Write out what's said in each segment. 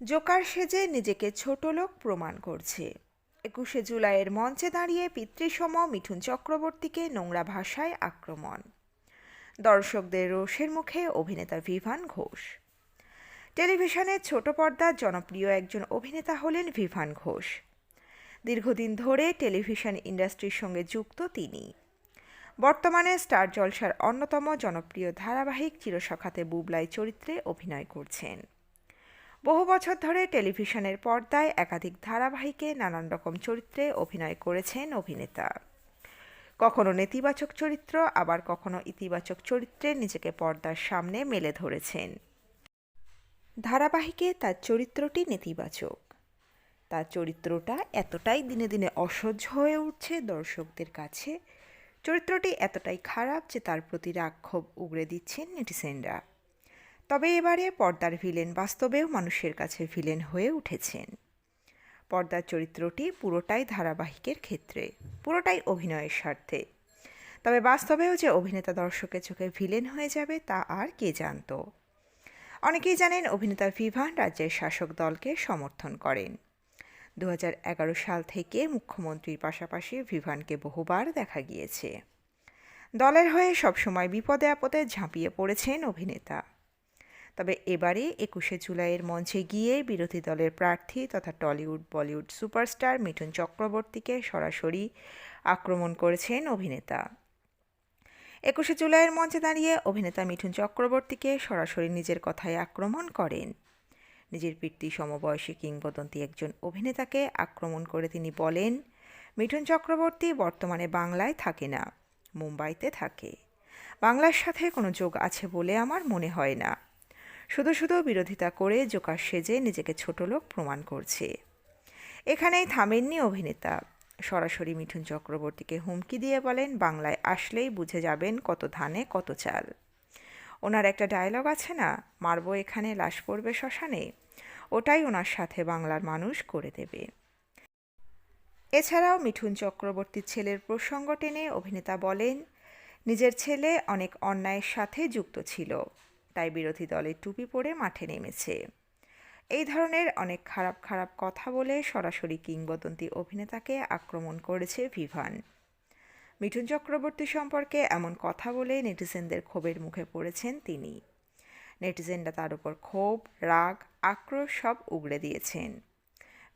Joker সেজে নিজেকে ছোট লোক প্রমাণ করছে। একুশে জুলাইয়ের মঞ্চে দাঁড়িয়ে পিতৃসম মিঠুন চক্রবর্তীকে নোংরা ভাষায় আক্রমণ। দর্শকদের রোষের মুখে অভিনেতা ভিভান ঘোষ। টেলিভিশনের ছোট পর্দার জনপ্রিয় একজন অভিনেতা হলেন ভিভান ঘোষ। দীর্ঘদিন ধরে টেলিভিশন ইন্ডাস্ট্রির সঙ্গে যুক্ত তিনি। বর্তমানে স্টার জলসার অন্যতম জনপ্রিয় ধারাবাহিক চিরসখাতে বুবলাই চরিত্রে অভিনয় করছেন। বহু বছর ধরে টেলিভিশনের পর্দায় একাধিক ধারাবাহিকে নানান রকম চরিত্রে অভিনয় করেছেন অভিনেতা। কখনো নেতিবাচক চরিত্র, আবার কখনো ইতিবাচক চরিত্রে নিজেকে পর্দার সামনে মেলে ধরেছেন। ধারাবাহিকে তার চরিত্রটি নেতিবাচক। তার চরিত্রটা এতটাই দিনে দিনে অসহ্য হয়ে উঠছে দর্শকদের কাছে। চরিত্রটি এতটাই খারাপ যে তার প্রতি রাগ ক্ষোভ উগড়ে দিচ্ছেন নেটিসেনরা তবে এবারে পর্দার ভিলেন বাস্তবেও মানুষের কাছে ভিলেন হয়ে উঠেছেন। পর্দার চরিত্রটি পুরোটাই ধারাবাহিকের ক্ষেত্রে, পুরোটাই অভিনয়ের স্বার্থে। তবে বাস্তবেও যে অভিনেতা দর্শকের চোখে ভিলেন হয়ে যাবে তা আর কে জানত? অনেকেই জানেন অভিনেতা ভিভান রাজ্যের শাসক দলকে সমর্থন করেন। দু হাজার এগারো সাল থেকে মুখ্যমন্ত্রীর পাশাপাশি ভিভানকে বহুবার দেখা গিয়েছে। দলের হয়ে সবসময় বিপদে আপদে ঝাঁপিয়ে পড়েছেন অভিনেতা। তবে এবারে একুশে জুলাইয়ের মঞ্চে গিয়ে বিরোধী দলের প্রার্থী তথা টলিউড, বলিউড সুপারস্টার মিঠুন চক্রবর্তীকে সরাসরি আক্রমণ করেছেন অভিনেতা। একুশে জুলাইয়ের মঞ্চে দাঁড়িয়ে অভিনেতা মিঠুন চক্রবর্তীকে সরাসরি নিজের কথায় আক্রমণ করেন। নিজের পিতৃ সমবয়সী কিংবদন্তি একজন অভিনেতাকে আক্রমণ করে তিনি বলেন, মিঠুন চক্রবর্তী বর্তমানে বাংলায় থাকে না, মুম্বাইতে থাকে। বাংলার সাথে কোনো যোগ আছে বলে আমার মনে হয় না। শুধু শুধু বিরোধিতা করে জোকার সেজে নিজেকে ছোট লোক প্রমাণ করছে। এখানেই থামেননি অভিনেতা। সরাসরি মিঠুন চক্রবর্তীকে হুমকি দিয়ে বলেন, বাংলায় আসলেই বুঝে যাবেন কত ধানে কত চাল। ওনার একটা ডায়লগ আছে না, মারবো এখানে, লাশ পড়বে শ্মশানে। ওটাই ওনার সাথে বাংলার মানুষ করে দেবে। এছাড়াও মিঠুন চক্রবর্তীর ছেলের প্রসঙ্গ টেনে অভিনেতা বলেন, নিজের ছেলে অনেক অন্যায়ের সাথে যুক্ত ছিল। তাই বিরোধী দলের টুপি পরে মাঠে নেমেছে। এই ধরনের অনেক খারাপ খারাপ কথা বলে সরাসরি কিংবদন্তি অভিনেতাকে আক্রমণ করেছে ভিভান। মিঠুন চক্রবর্তী সম্পর্কে এমন কথা বলে নেটিজেনদের ক্ষোভের মুখে পড়েছেন তিনি। নেটিজেনরা তার উপর ক্ষোভ, রাগ, আক্রোশ সব উগড়ে দিয়েছেন।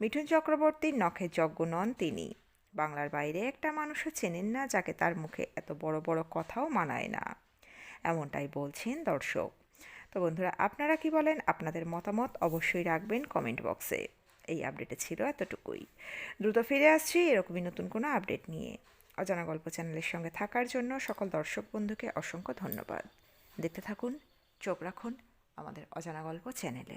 মিঠুন চক্রবর্তীর নখে যজ্ঞ নন তিনি। বাংলার বাইরে একটা মানুষও চেনেন না যাকে তার মুখে এত বড় বড় কথাও মানায় না। এমনটাই বলছেন দর্শক। তো বন্ধুরা, আপনারা কি বলেন? আপনাদের মতামত অবশ্যই রাখবেন কমেন্ট বক্সে এই আপডেটে ছিল এতটুকুই। দ্রুত ফিরে আসছি এরকমই নতুন কোনো আপডেট নিয়ে। অজানা গল্প চ্যানেলের সঙ্গে থাকার জন্য সকল দর্শক বন্ধুকে অসংখ্য ধন্যবাদ। দেখতে থাকুন, চোখ রাখুন আমাদের অজানা গল্প চ্যানেলে।